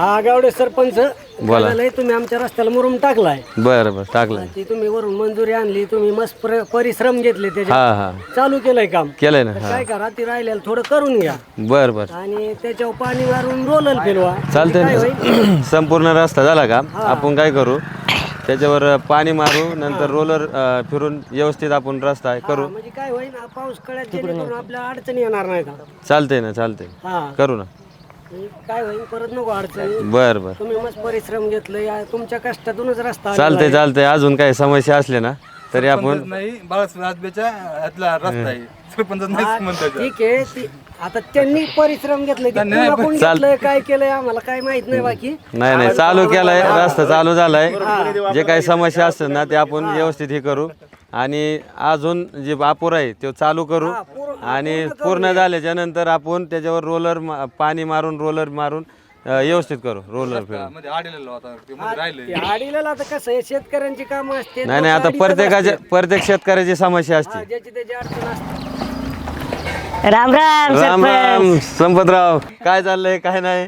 हा गावडे सरपंच बोला. तुम्ही आमच्या रस्त्याला मुरुम टाकलाय. बरं बरं टाकलंय. ती तुम्ही वरून मंजुरी आणली तुम्ही मस्त प्र- परिश्रम घेतले त्याचे. हा हा. चालू केलंय काम. केलंय ना तर हा. काय करा ती राहिलेलं थोडं करून घ्या. बरं बरं. आणि त्याच्यावर पाणी मारून रोलल फिरवा. चालतंय? ना. संपूर्ण रस्ता झाला का? आपण काय करू? त्याच्यावर पाणी मारू नंतर रोलर फिरून व्यवस्थित आपण रस्ता करू. हा, म्हणजे काय होईल? पाऊस कळ्यात जेणेकरून आपल्या अडचणी येणार नाही का? चालतंय ना चालतंय. हा. करू ना. काय होईल परत नको अडचणी. बरं बरं. तुम्ही मस्त परिश्रम घेतले या तुमच्या कष्टातूनच रस्ता आलेला चालतंय आहे. चालतंय. अजून काही समस्या असल्या ना? तरी आपण नाही बाळासाहेब राजबेच्या यातला रस्ता आहे. सरपंच म्हणतात. ठीक आहे ती- आता त्यांनी परिश्रम घेतले कोण घेतलंय काय केलंय आम्हाला काय माहीत नाही बाकी. नाही नाही चालू केलाय रस्ता चालू झालाय. जे काही समस्या असतात ना ते आपण व्यवस्थित हे करू. आणि अजून जे अपुर आहे ते चालू करू. आणि पूर्ण झाल्याच्यानंतर आपण त्याच्यावर रोलर पाणी मारून रोलर मारून व्यवस्थित करू रोलर फिरून. मध्ये आडलेला होता ते मध्ये राहिले ते आडीला आता कसं आहे शेतकऱ्यांची कामं असते नाही नाही आता प्रत्येकाच्या प्रत्येक शेतकऱ्याची समस्या असते. ज्याची त्याची अडचण असते. राम राम राम राम संपतराव. काय चाललंय काय नाही?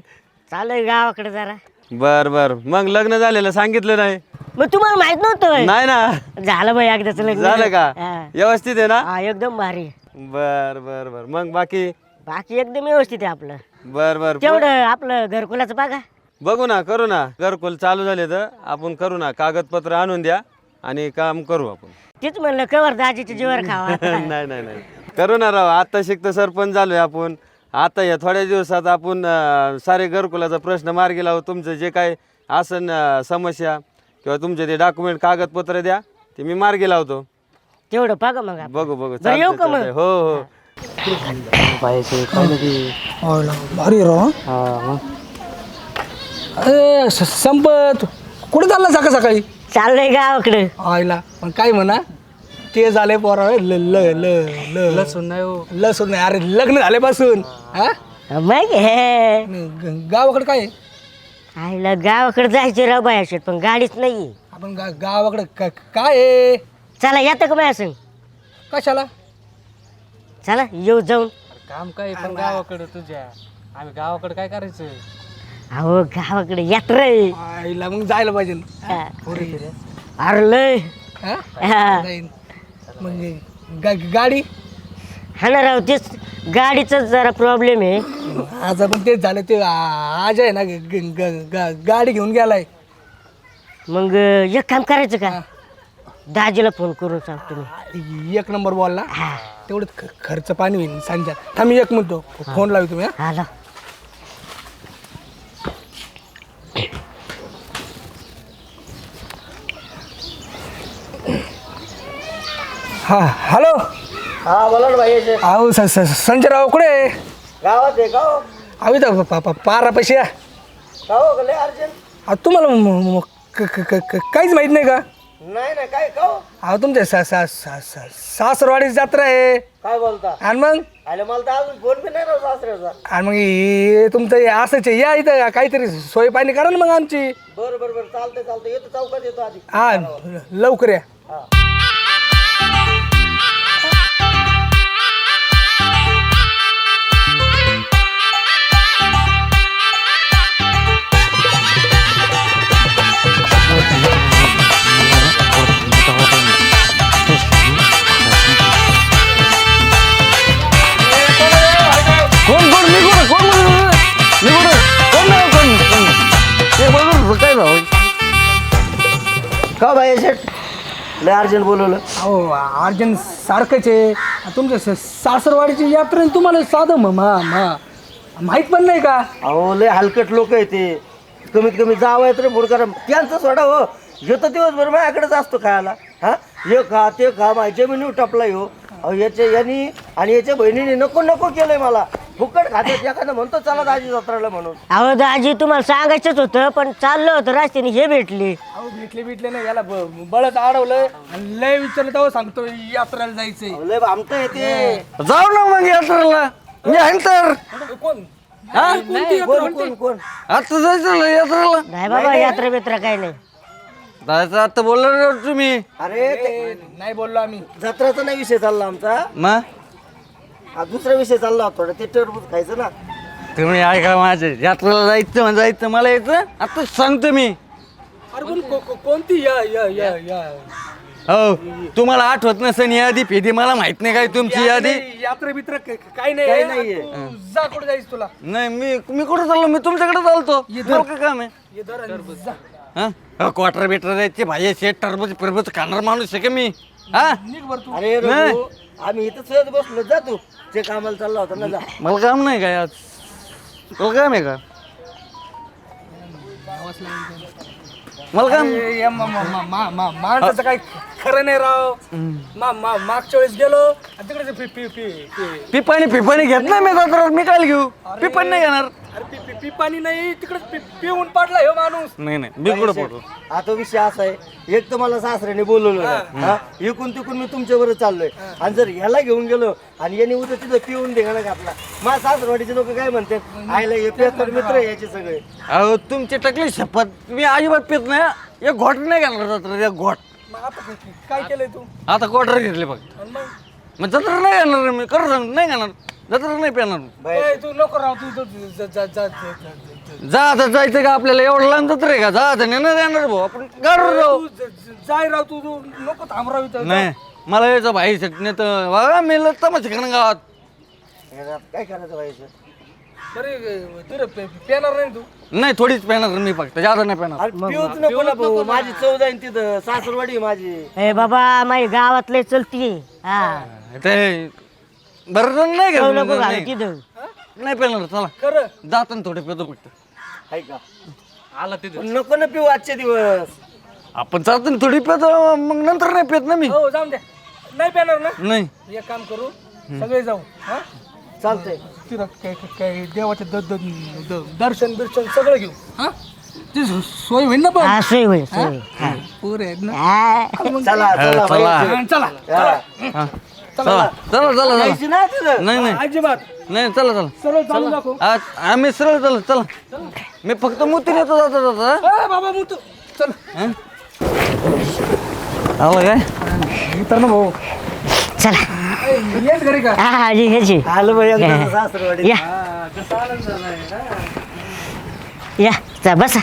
चालू गावाकडे जरा. बर बर. मग लग्न झालेलं सांगितलं नाही? मग तुम्हाला माहीत नव्हतं होय? नाही ना. झालं बाई एकदाच लग्न. झालं का? हा. व्यवस्थित आहे ना? हा एकदम भारी. बर बर बर. मग बाकी? बाकी एकदम व्यवस्थित आहे आपलं. बर बर. तेवढं आपलं घरकुलाचं बघा. बघू ना करू ना. घरकुल चालू झाले तर आपण करू ना. कागदपत्र आणून द्या आणि काम करू आपण. तेच म्हणलं कवर दाजीच्या जीवर खावा. नाही नाही नाही. करू ना राव. आता शिकत सरपंच झालोय आपण. आता या थोड्या दिवसात आपण अं, सारे घरकुलाचा प्रश्न मार्गी लावू. तुमचं जे काय असन अं, समस्या किंवा तुमचे ते डॉक्युमेंट कागदपत्र द्या. ते मी मार्गी लावतो. तेवढं बघा मग आपण. बघू बघू. बरं, येऊ का चालतंय, मग? चालतंय. हो. हो. भारी राव ए स- संपत. कुठे चालला सकाळ सकाळी? चाललंय गावाकडे. आईला. पण काय म्हणा? ते झाले पोरा. ल ल ल ल. लसूण नाही लसूण नाही. अरे लग्न झाल्यापासून. हा? मग हे. ग- गावाकडे काय आहे? आईला गावाकडे जायचे राव बाया शेट पण गाडीच नाही आपण गा गावाकडे क- काय आहे? चला येतं का बाया संग कशाला? चला येऊ जाऊन. काम काय पण गावाकडे तुझ्या? आम्ही गावाकडे काय करायचं? अहो गावाकडे यात्रा आहे. आईला मग जायला पाहिजे. हा. अरे लय. हा? हा. जाईन. मग गा- गाडी? हा ना राव तेच गाडीचाच जरा प्रॉब्लेम आहे. आज आपण तेच झालं ते आ- आज आहे ना ग- ग- ग- गा- गाडी घेऊन गेलाय. मग एक काम करायचं का? दाजीला फोन करून सांगतो मी एक नंबर बॉलला तेवढं ख- खर्च पाणी होईल. सांजा थांब एक म्हणतो फोन लावी तुम्ही हा? आला हा हॅलो. हा बोला ना भाई अहो स- स- संजय राव कुठे आहे? गावात आहे गाव अहो इथं प- प- पारा पैसे गाव लय अर्जंट. अहो, तुम्हाला म- म- क- क- क- क- काहीच माहीत नाही का? नाही ना काय गाव अहो तुमच्या सा सा सा सा- सासरवाडीची जत्रा आहे. काय बोलता? आणि मग? आले मला तर अजून फोन बी नाही राव सासऱ्याचा. आणि मग हे तुमचं हे असंच आहे. या इथं काहीतरी सोय पाणी करा ना मग आमची. बरं बरं बरं. चालतंय चालतंय. येतो चौकात येतो आधी. हा लवकर या. अर्जंट बोलवलं. अहो अर्जंट सारखंच आहे. तुमच्या स- सासरवाडीची यात्रा तुम्हाला साधं म- मा मा माहीत पण नाही का? अहो लय हलकट लोक आहे ते. कमीत कमी जावं आहे तरी बुडकार त्यांचं सोडा हो. येतो दिवसभर माझ्याकडेच असतो खायला. हा? हे खा ते खा माझ्या जमिनीवर टपला हो. अहो याच्या यांनी आणि याच्या बहिणीने नको नको केलंय मला. फुकट खात्यात. एखादं म्हणतो चला दाजी जत्राला म्हणून. अहो दाजी तुम्हाला सांगायचंच होतं पण चाललं होतं रस्त्याने हे भेटले. अहो भेटले भेटले नाही. याला ब- बळत अडवलं आणि लय विचारलं तेव्हा सांगतो यात्रेला जायचंय. अहो, लय आमचं आहे ते. जाऊ ना मग यात्रेला. मी आहे तर. कोण? हा? कोण कोण कोण? आता जायचं ना यात्रेला. नाही बाबा यात्रा बित्रा काही नाही. जायचं आता बोलला ना तुम्ही. अरे ते नाही बोललो आम्ही. जत्राचा नाही विषय चालला आमचा. मग? हा दुसरा विषय चालला होता थोडा ते टरबूज खायचं ना. तुम्ही ऐका माझे यात्रेला जायचं म्हणजे जायचं मला यायचं आता सांगतो मी. अरे पण को- को- कोणती या या या या? हो तुम्हाला आठवत नसेल यादी फेदी मला माहीत नाही काय तुमची यादी. यात्रा बित्र काही नाही काही आहे. नाहीये. तू जा कुठे जायचं तुला. नाही मी मी कुठं चाललो? मी तुमच्याकडे चालतो. मला काय काम आहे. ये धर आणि जा. हा? क्वार्टर बिटर द्यायचे भाई शेट टरबूज फिरबूज खाणार माणूस आहे का मी? हा? निघ बरं तू. अरे रघु, आम्ही इथं सहज बसलो. जा तू. जे कामाला चालला होता ना जा. मला काम नाही काय आज. तुला काम आहे का? मला काम या मा- मा- मा- मा- मा- माणसाचं काही खरं नाही राव. मा- मा- मागच्या वेळेस गेलो आणि तिकडे ते पि- पि- पि- पि- पिपाणी पिपाणी घेत नाही मी जात्रात मी काय घेऊ? पिपाणी नाही घेणार अरे पि- पि- पिपाणी नाही तिकडे पिऊन पडला माणूस. नाही नाही मी कुठं पडतो आता विषय असा आहे एक तर मला सासऱ्याने बोलवलं हा. इकून तिकून मी तुमच्यावर चाललोय. आणि जर ह्याला घेऊन गेलो आणि यांनी उद्या तिथं पिऊन ढेगाणा घातला. माझ्या सासरवाडीचे लोक काय म्हणतात? आईला हे पेपर मित्र आहे याचे सगळे. अहो तुमची टकली शपथ. मी अजिबात पित नाही एक घोट नाही घेणार जात्रात एक घोट. मग आता काय- केलंय तू? आता क्वार्टर घेतले बघ आणि मग? मग जत्रा नाही घेणार मी खरं सांग नाही घेणार जत्रा नाही पेणार ए, तू नको राव तू तू- तू- जा- जा- जा- जा- जा- जा. आता जायचं का आपल्याला? एवढं लांब जत्रा आहे का? जा आता नाही येणार भाऊ. आपण गाडून राहू तू ज- ज- जाय राव तू तू नको थांब राव इथं नाही मला यायचं भाई नाही तर बघा मी तमाशा करणं गावात. काय करायचं व्हायचं बरे तुला पेणार नाही तू. नाही थोडीच पेणार मी फक्त जादा नाही पेणार. अरे पिऊच नको ना भाऊ. माझी चव जाईन तिथं. सासरवाडी आहे माझी. ए बाबा माझी गावातले चलती. हा. ते बरं नाही चव नको घालू नाही. तिथं नाही पेणार चला. खरं? जाताना थोडे पेतो फक्त. आहे का? आला तिथे. नको ना पिऊ आजचे दिवस. आपण जाताना थोडी पेतो मग नंतर नाही पेत ना मी. हो जाऊन द्या. नाही पेणार ना? नाही. एक काम करू सगळे जाऊ हा? चालतंय. तिथं काय काय- काय देवाचे द- द- द- दर्शन बिर्शन सगळं घेऊ. हा? ती सो- सोय होईल ना पण? हा सोय होईल सोय होईल. हा. पोरं आहेत ना? हा. चला चला चला. हा, हा. चला चला चला चला. ना नाही नाही अजिबात. नाही चला चला. सरळ चालू. दाखव. आज आम्ही सरळ चला चला. मी फक्त मोती नेतो जाता जाता ए, बाबा चल. आलं काय? मित्रांनो भाऊ. चला. ए, येस घरी का? हा हा जी ह्याची आलं सासरवाडी या. या चा बसा.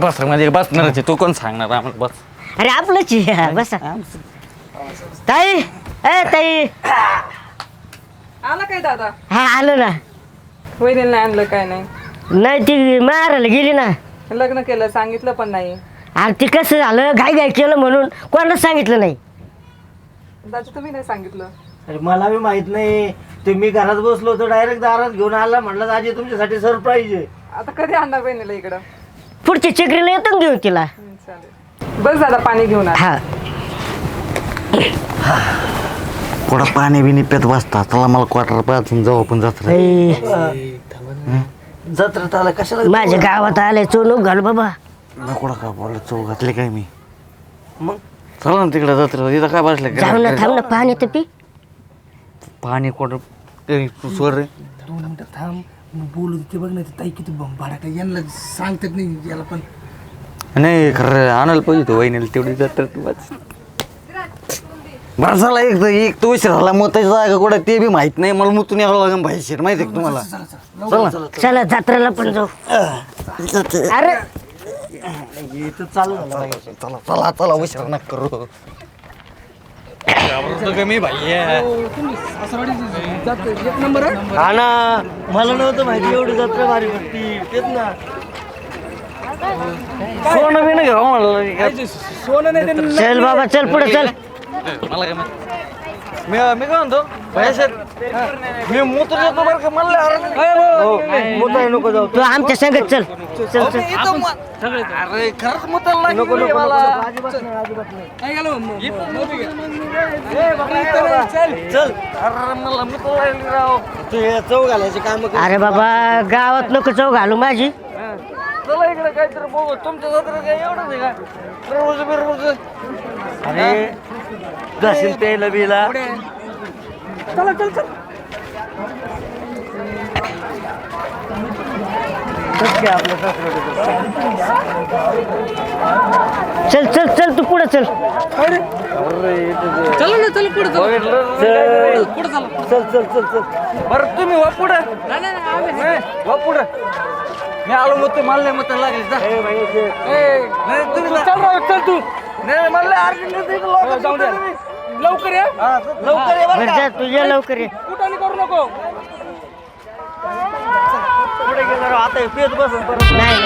बसमध्ये बसणारच आहे. तू कोण सांगणार आम्हाला? बस. अरे आपलंच आहे. हा, बसा. ताई ए ताई. आला काय दादा? हा आलं ना. वहिनीला नाही आणलं काय नाही? नाही ती मारायला गेली ना. लग्न केलं सांगितलं पण नाही. अरे ती कसं झालं? घाई घाई केलं म्हणून कोणालाच सांगितलं नाही. दादा तुम्ही नाही सांगितलं. अरे मला बी माहीत नाही. ते मी घरात बसलो होतो डायरेक्ट दारात घेऊन आला म्हटलं आजी तुमच्यासाठी सरप्राईज आहे. आता कधी आणणार बहिणीला इकडं? पुढच्या चक्रीला येतो ना घेऊन तिला. हं, चालेल. बस दादा पाणी घेऊन आ. हा. कोणा पाणी बिनी पेत बसता? चला मला क्वार्टरपासून जाऊ आपण जत्रा जत्रेत आला कशाला माझ्या गावात आले चोनूक घाल बाबा. कोणा का बोलला? चौ घातले काय मी? मग? चला ना तिकडे जत्रा तिथं काय बसले? जाऊ ना थांब ना पाणी तर पी. पाणी क्वार्टर तू सोड रे. दोन मिनिटं थांब. मग बोलू ते बघ ना ते ताई किती भाडा काय यांना सांगतात नाही याला पण. नाही खरं आणायला पाहिजे तो वहिनीला तेवढी जत्रा तू बस बरं झाला एक तर एक तो उशीर झाला मोताची जागा कुठं ते बी माहीत नाही. मला मुतून यावं लागेल पाहिजे माहिती आहे का तुम्हाला? चला चला जत्रेला पण जाऊ. अरे. चालू चला चला चला उशीर नका करू. घाबरतो का मी भाई? जात. एक नंबर आहे हा ना. मला नव्हतं माहिती एवढी जत्रा भारी भरती तेच ना. सोनं बी नाही घ्यावं ते सोनं नाही चल बाबा चल पुढे चल. मला काय माहीत. मी मी काय म्हणतो पैशात मी मुतून येतो बरं का मला हो मोठा नको जाऊ तू आमच्या संगत चल चल चल अरे खरंच मुताला लागली मला काय गेलो मग- चल अरे मला मुताला लागली राव तू चव घालायचे काम अरे बाबा गावात नको चौ घालू माझी चला इकडे काहीतरी बघू. तुमच्या जत्रा काय एवढंच आहे का? रोज बिरोज. अरे घासील प्यायला बिला चला चल चल. चल चल चल तू पुढे चल. ते चला ना चला पुढे चल. पुढे चला. चल चल चल बरं तुम्ही वा पुढं. नाही नाही नाही, आम्ही वा पुढं. मी आलो मत मला मत लागले ते- चल राव, चल तू जाऊ लवकर ये लवकर बरं लवकर ये कुठं करू नको पुढे गेलं राव, आता परत नाही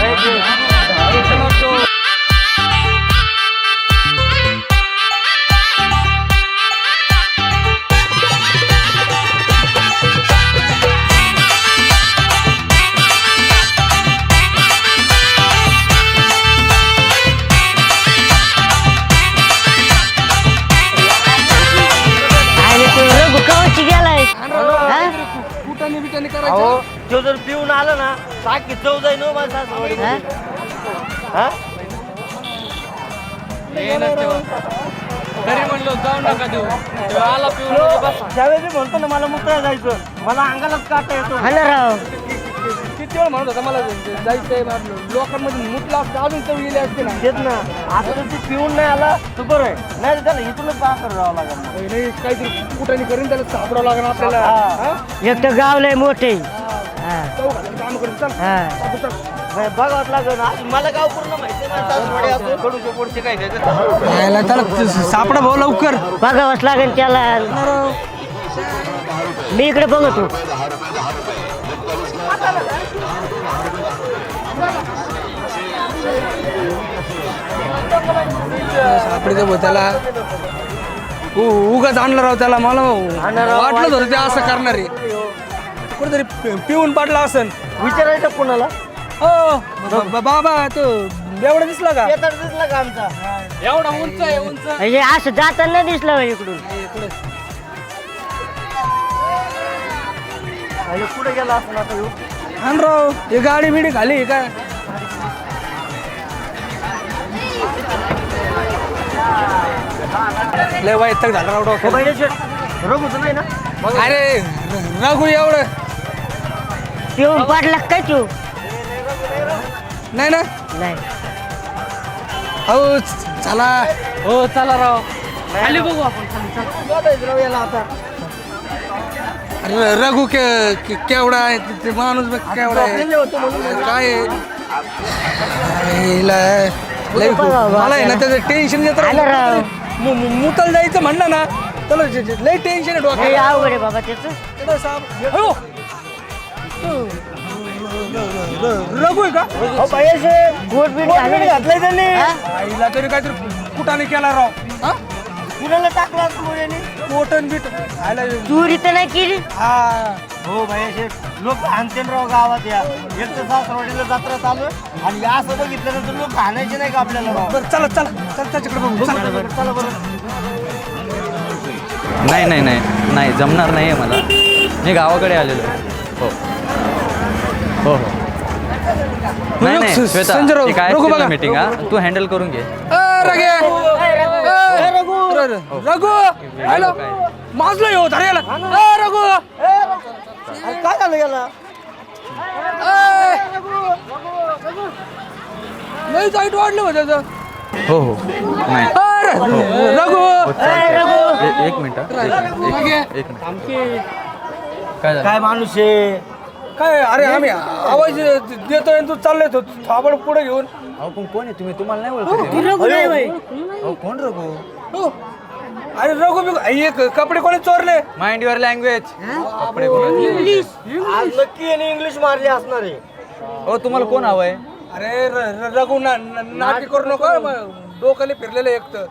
नाही तो जर पिऊन आला ना टाकी चव जाईल हो माझ्या. हा? हा? म्हणलो जाऊ नका देऊ. तेव्हा आला पिऊन म्हणजे बसा. त्यावेळी मी म्हणतो ना मला मुत्रा जायचं. मला अंगालाच काटा येतो. हा ना राव. किती वेळ म्हणत होता मला जायचंय मला लोकांमध्ये मुतला असतं अजून चव गेली असते ना. तेच ना. आता जर ते पिऊन नाही आला तर बरं आहे. नाही तर त्याला इथूनच पाकर राहावं लागेल नाही, काहीतरी कुठाने करीन त्याला सापडावं लागेल आपल्याला. हा. एक तर गाव लय मोठे. काम लागेल आज मला गाव पूर्ण माहिती आहे कडूचे पुढचे काय यायला त्याला सापडा भाऊ लवकर बघावंच लागेल त्याला मी इकडे बघतो सापडे भाऊ त्याला उ- उगाच आणलं राव त्याला मला वाटलं होतं ते असं करणार. आहे कुठेतरी पि- पिऊन पडला असन. विचारायचं कोणाला? हो. ब- ब- बाबा तो एवढा दिसला का? दिसला का आमचा? एवढा उंच आहे उंच. म्हणजे असं जाताना दिसलं इकडून. अरे कुठे गेला असं आता ह्यो? राव हे गाडी बिडी खाली आहे काय? लय वाईट तक झालं राव शेठ रघुचं नाही ना? अरे रघु एवढं. पिऊन पाडला काय तू? नाही ना. नाही. हो चला. हो चला राव. खाली बघू आपण खाली चला. रघु के के- केवढा आहे ते- ते माणूस बघ केवढा आहे. काय आहे? लय- लय मला आहे ना त्याचं टेन्शन येत आलं राव. मुतल जायचं म्हणलं ना त्याला जे- जे- लय टेन्शन आहे हे डोक्याला अवघड आहे बाबा त्याचं. त्याला साप- हो. रघु आहे का हो घालून बीट घातलंय त्यांनी. हा? आईला तरी काहीतरी कुठाने केला राव. हा? कुणाला टाकला मुलीने कोटन बीट आयला चोरी तर नाही केली? हा. हो शेठ लोक हानते राव गावात या. एक तर सासरवाडीला जत्रा चालू आहे आणि असं बघितल्यानंतर लोक हाणायचे नाही का आपल्याला राव? बरं चला चला चल त्याच्याकडे बघू चला. चला बरं. नाही नाही नाही नाही जमणार नाही आहे मला. मी गावाकडे आलेलो आहे. हो हो. हो नाही नाही ती काय रघु बघा. मीटिंग हा. तू हँडल करून घे. ए, रघे. ए, रघु. हॅलो. माजलं येऊ धरायला ए, रघु. काय झालं याला? ए. लई जाईट वाढलं होतं त्याचं. हो हो. नाही. ए, र- रघु. हो, चालतंय. ए- एक मिनिट हा. एक मिनिट रघे. एक मिनिट. काय झालं? काय माणूस आहे? काय अरे आम्ही आवाज देतोय आणि तू चाललोय तो थांबड पुढे घेऊन. अहो पण कोण आहे? तुम्ही तुम्हाला नाही ओळखत आहे? अहो कोण रघु? हो. अरे रघु बिघु कपडे कोणी चोरले? माइंड युअर लँग्वेज कपडे कोणाचे? आज नक्की याने इंग्लिश मारली असणार आहे. हो तुम्हाला कोण हवंय अरे र- र- रघु ना ना- नाटक करू नको मग डोक्याला फिरलेलं एक तर.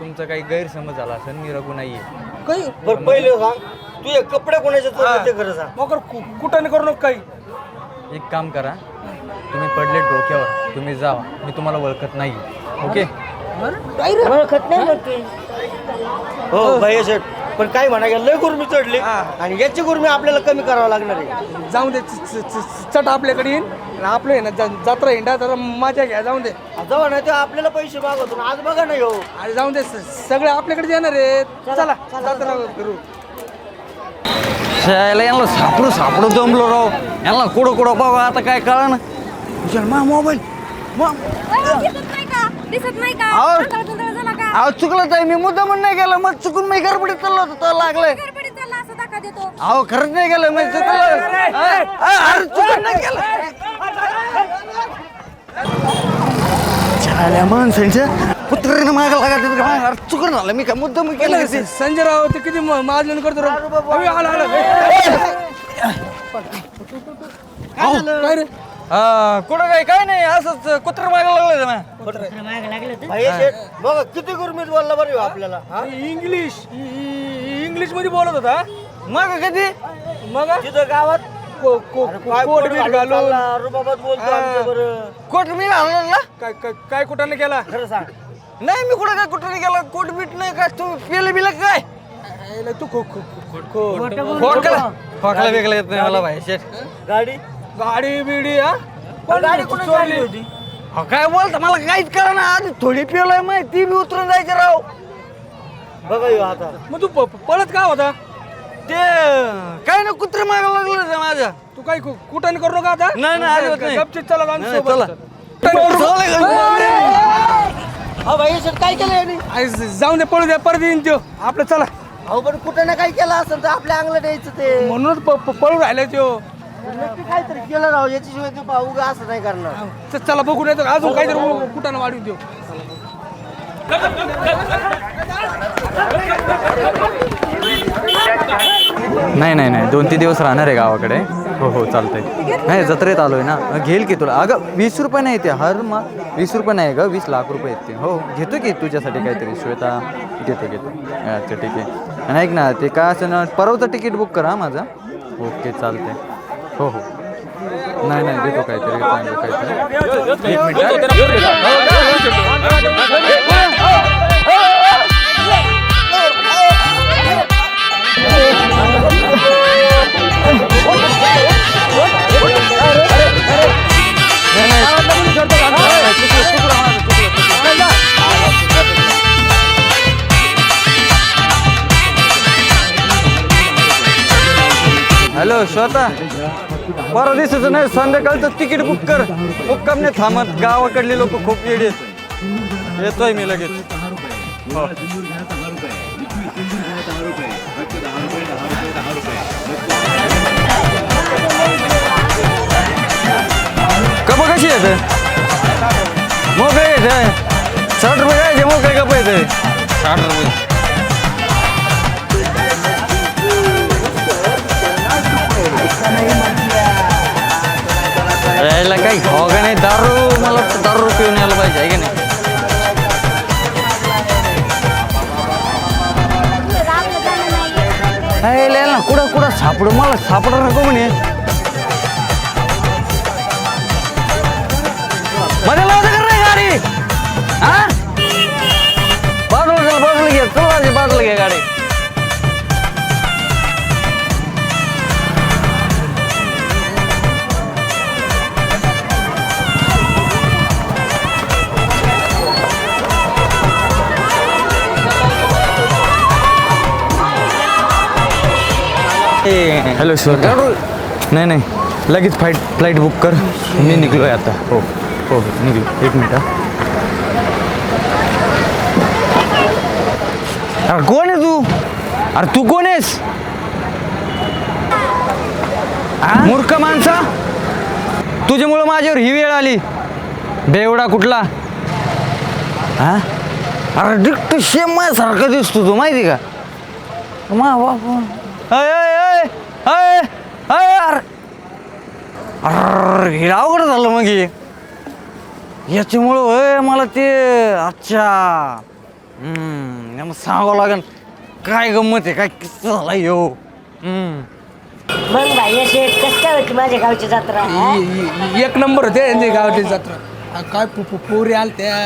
तुमचा काही गैरसमज झाला असेल मी रघु नाहीये. काही बरं पहिले सांग. तू हे कपडे कोणाचे चोरले ते खरं सांग. मग कुठं करू नको काही. एक काम करा. तुम्ही पडले डोक्यावर तुम्ही जा. मी तुम्हाला ओळखत नाही. ओके? ओळखत नाही ते. हो भैया शेठ पण काय म्हणा गेलं लय गुरमी चढली. आणि याची गुरमी आपल्याला कमी करावं लागणार आहे. जाऊन दे च- च- च- चट आपल्याकडे येईन. आणि आपलं आहे ना ज- जत्रा हिंडा तर मजा घ्या जाऊन दे. जेव्हा नाही तेव्हा आपल्याला पैसे मागवतो ना. आज बघा ना हो अरे जाऊन दे स- सगळे आपल्याकडे येणार आहेत. चला जत्रा करू. शाळेला यांना सापडू सापडू जमलो राव. यांना कुठं कुठं बघा आता काय कळा ना विचार मा. मोबाईल दिसत नाही का? झाला अहो मी मुद्दा म्हणून नाही केलं मग चुकून मी गडबडीत चाललो होतो तर लागलंय. गडबडीत चालला असं धक्का देतो. अहो खरंच नाही केलं मी चुकलं. अ, अ, अरे चुकून नाही केलं झाल्या माणसांच्या कुत्र्यानं माग चुकून झालं. मी काय मुद्दा मी केलं संजय राव ते. किती म- माजलेलं करतो राव. आला आला. काय रे? कुठं काय? काय नाही असंच कुत्र माग लागलं ना. माग बघा किती गुरमीत बोलला बरं ह्यो आपल्याला हा? इंग्लिश. इंग्लिशमध्ये बोलत होता. मग कधी मग? तिथं गावात? को- को- काय कोट बीट घालून घालून. चालला, रुबाबात बोलतो आमच्या बरं कोट मी घालणार ना? काय काय- काय कुठाने केला? खरं सांग. नाही मी कुठं काय कुठं गेला. कोट बीट नाही काय? तू पेले बिल काय? यायला तू खो खो खो- खो खोकला खोकला बिकला येत नाही मला भाई शेठ गाडी गाडी बिडी हा? गाडी कुठे चोरली होती. अहो, काय बोलता? मला काहीच कळा ना आधी थोडी पिवलाय माहिती. ती बी उतरून जायचं राव. बघा ह्यो आता. मग तू प- प- पळत का होता? ते काय ना कुत्रे मागायला लागलं होतं माझ्या. तू काय कु- कुठाने करू नका आता? नाही, नाही, अजिबात नाही. गपचित चला नाही, सोबत. चला. करू नका. हा भाई शेठ काय केलं यांनी? आई, जाऊन दे पळू द्या परत येईन त्यो. आपलं चला. अहो पण कुठं ना काय केलं असेल तर आपल्या अंगला द्यायचं ते. म्हणूनच प- प- पळू राहिला त्यो. नक्की काहीतरी केलं राव याच्याशिवाय ते पाहू का असं नाही करणार. च- चला बघू नाही तर अजून काहीतरी कुठाने वाढून देऊ नाही नाही नाही. दोन तीन दिवस राहणार आहे गावाकडे. हो हो चालतंय. नाही जत्रेत आलोय ना. घेईल की तुला? अगं वीस रुपये नाही ते हर मा वीस रुपये नाही गं वीस लाख रुपये आहेत ते हो घेतो की तुझ्यासाठी काहीतरी. श्वेता घेतो घेतो. अच्छा ठीक आहे. आणि ऐक ना ते काय असं ना परवचं तिकीट बुक करा माझं. ओके चालतंय. हो हो. नाही नाही देतो काहीतरी चांगलं काहीतरी. एक मिनिट हॅलो श्वेता बरं दिसत नाही संध्याकाळचं तिकीट बुक कर. मुक्काम नाही थांबत. गावाकडली लोक खूप येड आहेत. येतोय मी लगेच. हो. कप कशी येते मोकळे येते साठ रुपये काय मोकळे कप येते साठ रुपये. यायला काही हो का नाही? दारू मला वाटतं दारू पिऊन यायला पाहिजे आहे का नाही? यायला ना कुठं कुठं सापडू? मला सापडा नको म्हणे. मध्ये लावते कर रे गाडी? हा? बाजूला बाजूला घे चल बाजूला घे गाडी. हॅलो सर नाही नाही. लगेच फ्लाईट फ्लाईट बुक कर. मी निघलो आहे आता. हो हो हो. निघलो. एक मिनिट. अरे कोण आहे तू? अरे तू कोण आहेस? हा? मूर्ख माणसा? तुझ्यामुळं माझ्यावर ही वेळ आली. बेवडा कुठला? हा अरे डिक्ट शेम माझ्यासारखा दिसतो तू माहिती का? मा बाप अय अय अय अय अय अरे अरे हे अवघड झालं मग हे. याच्यामुळं होय मला ते अच्छा. हम्म याला सांगावं लागेल काय गंमत आहे काय किस्सा झाला यो. हम्म. मग भाई शेठ कसं काय होती माझ्या गावची जत्रा हा? एक नंबर होते यांची गावाची जत्रा. आ, काय पो- पो- पोरी आल त्या.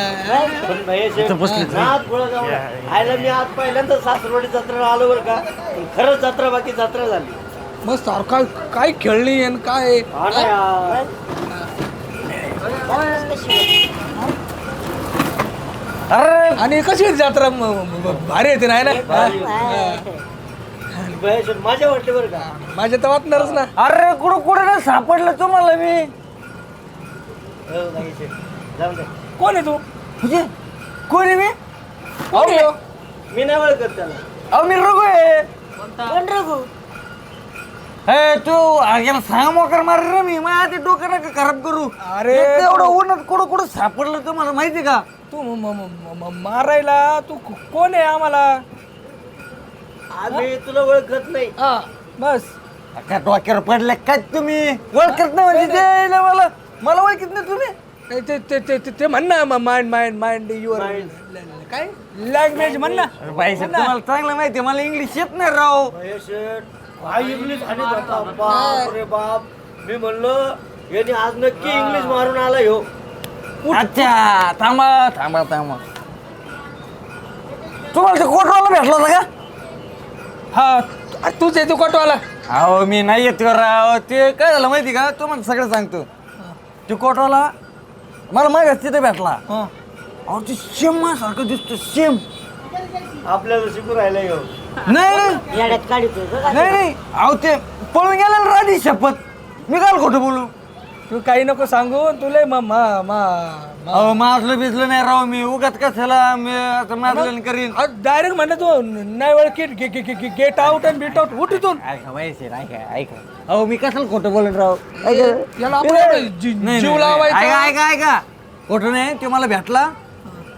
आयला मी आज पहिल्यांदा सासरवाडी जत्रा आलो बरं का. पण खरंच जत्रा बाकी जत्रा झाली. मस्त अरे काय काय खेळणी आणि काय हा ना यार. अरे! आणि कशी जत्रा? म- म- भारी येते ना? है. ना माझ्या वाटले बरं का. माझ्या तर वाटणारच ना. अरे कुठं कुठं ना सापडलं तुम्हाला मी? हो, दे. कोण आहे तू? म्हणजे? कोण आहे मी? अहो, मी नाही ओळखत त्याला. अहो मी रघु आहे. कोण रघु? हे तू याला सांग मोकर मार रे मी. माझ्या ते डोकं नका खराब करू? अरे, एक तर एवढं उन्हात कुठं कुठं सापडलं तुम्हाला माहिती का? तू म- म- म- म- मारायला तू को- कोण आहे आम्हाला? आम्ही तुला ओळखत नाही. हा बस. का डोक्यावर पडले काय तुम्ही? ओळखत नाही म्हणजे ते मला. मला ओळखत नाही तुम्ही? ते ते ते ते ते- ते म्हण ना माइंड माइंड माइंड युअर काय? लँग्वेज म्हण ना. बाई साहेब, तुम्हाला चांगलं माहिती आहे, मला इंग्लिश येत नाही राव. काय इंग्लिश आणि बाप रे बाप. मी म्हणलो यांनी आज नक्की इंग्लिश मारून आला ह्यो. अच्छा थांबा थांबा थांबा. तुम्हाला ते कोटवाला भेटला होता का? हा अरे तूच येतो कोटवाला. अहो मी नाही येत राव. ते काय झालं माहिती का? तुम्हाला सगळं सांगतो. ते कोटवाला मला मागास तिथे भेटला. हा. अहो ते सेम सारखं दिसतो सेम आपल्याला शिकून राहिला ह्यो नाही नाही. येड्यात काढतो नाही नाही. अहो ते पळून गेला ना राधी शपथ. मी काल खोटं बोलू? तू काही नको सांगू तुला मा मा मा अहो माजलं बिजलं नाही राव मी. उगाच कशाला मी असं माजलं करीन? डायरेक्ट म्हणलं तू नाही ओळखी get out and beat out उठ इथून. ऐका ऐका ऐका अहो मी कशाला खोटं बोलत राव? ऐका. याला आपण एवढं जी- नाही, जीव नाही. लावायचा? ऐका ऐका ऐका. खोटं नाही ते मला भेटला.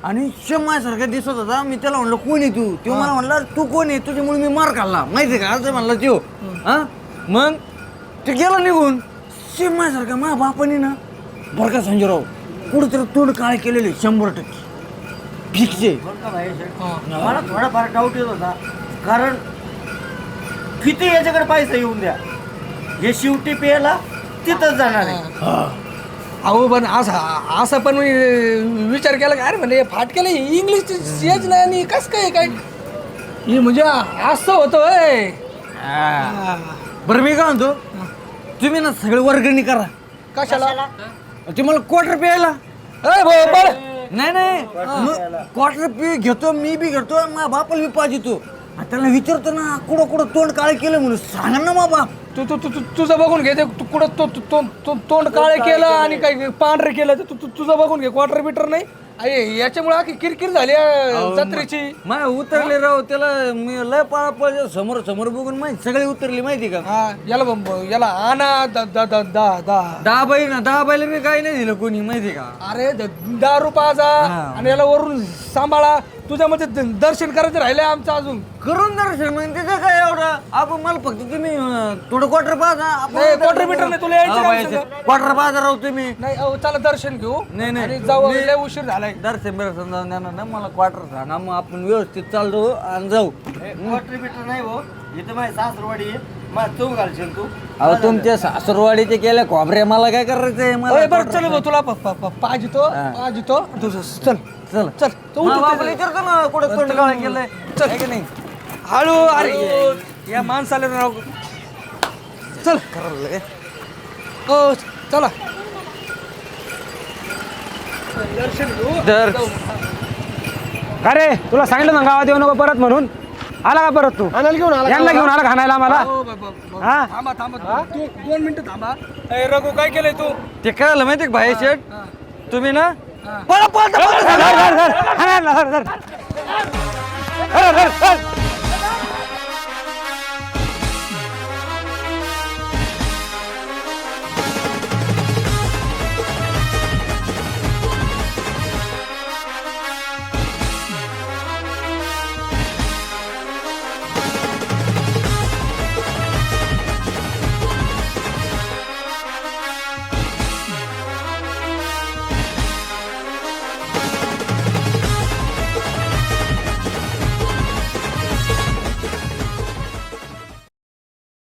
आणि शम्मासारखा दिसत होता. मी त्याला म्हणलं कोण आहे तू? तो मला म्हणला तू कोण आहे? तुझ्यामुळे मी मार खाल्ला. माहिती का? असं म्हणला तो. हा? मग ते गेला निघून. शम्मासारखा मा बापाने ना बरं का संजयराव कुठेतरी तोंड काळे केलेले शंभर टक्के. फिक्से बरं का महेश मला थोडाफार डाऊट येत होता. कारण किती याच्याकडे पैसा येऊन द्या? हे शिवटी पेला तिथंच जाणार आहे. अहो पण असं असं पण मी विचार केला की अरे म्हणजे फाटकेला इंग्लिश येच नाही आणि कस काय काय? हे म्हणजे असं होतं होय. बरं मी काय म्हणतो? तुम्ही ना सगळे वर्गणी करा. कशाला? ते मला क्वार्टर प्यायला. भाऊ, बळ. नाही नाही. क्वार्टर पी घेतो मी बी घेतो माझ्या बापाला बी पाहिजे आणि त्याला विचारतो ना कुठं कुठं तोंड काळे केलं म्हणून. सांगा ना मा बाप तू तू तू तू- तुझं बघून घे ते तू कुठं तो तो- तो- तो- तोंड काळे केलं आणि काही पांढरे केलं तर तू तू- तुझं बघून घे. क्वार्टर बिटर नाही. अरे याच्यामुळे आखी किरकिर झाली अं, जत्रेची. माय उतरले राव त्याला मी लय पळापळ समोर समोर बघून माहिती सगळे उतरले माहिती का? हा याला ब- याला आणा द द द दा दा. दहा बाई ना दहा बाईला मी काही नाही दिलं कोणी माहिती का? अरे द- दहा रुपयाचा आणि याला वरून सांभाळा. तुझ्यामध्ये द- दर्शन करायचं राहिलंय आमचं अजून? करून दर्शन म्हणजे त्याचं काय एवढं? आपण मला फक्त तुम्ही अं, थोडं क्वार्टर पाहा नाही, quarter meter नाही, तुला यायचं का आमच्या क्वार्टर राव तुम्ही. नाही अहो चला दर्शन घेऊ. नाही, नाही. आणि जाऊ मी- लय उशीर झालाय. दर्शन बिर्शन जाऊन देणार ना मला क्वार्टर सांगा मग आपण व्यवस्थित चालतो आणि जाऊ. क्वार्टर बिटर नाही हो. इथं माझी सासरवाडी आहे. माझ चौ घालशील तू. अहो तुमच्या सासरवाडीचे केल्या खोबरे मला काय करायचंय? मला बरं चल भाऊ तुला प- प- प- पाजितो पाजितो तुझं चल. चल. चल तू उठ विचारतो ना कुठं तोंड काळं केलंय. चल. आहे की नाही? हळू अरे या माणसाला राव चल. हो चला. दर. अरे तुला सांगितलं ना गावात येऊ नको परत म्हणून. आला का परत तू? आणायला घेऊन आला. यांना घेऊन आला खाणायला आम्हाला? हो, हा? थांबा थांबा तू दोन मिनिटं थांबा. ए, रघु काय केलंय तू? ते काय झालं माहिती भाई शेठ? तुम्ही ना धर, धर, धर. हाणायला, धर, धर. धर, धर.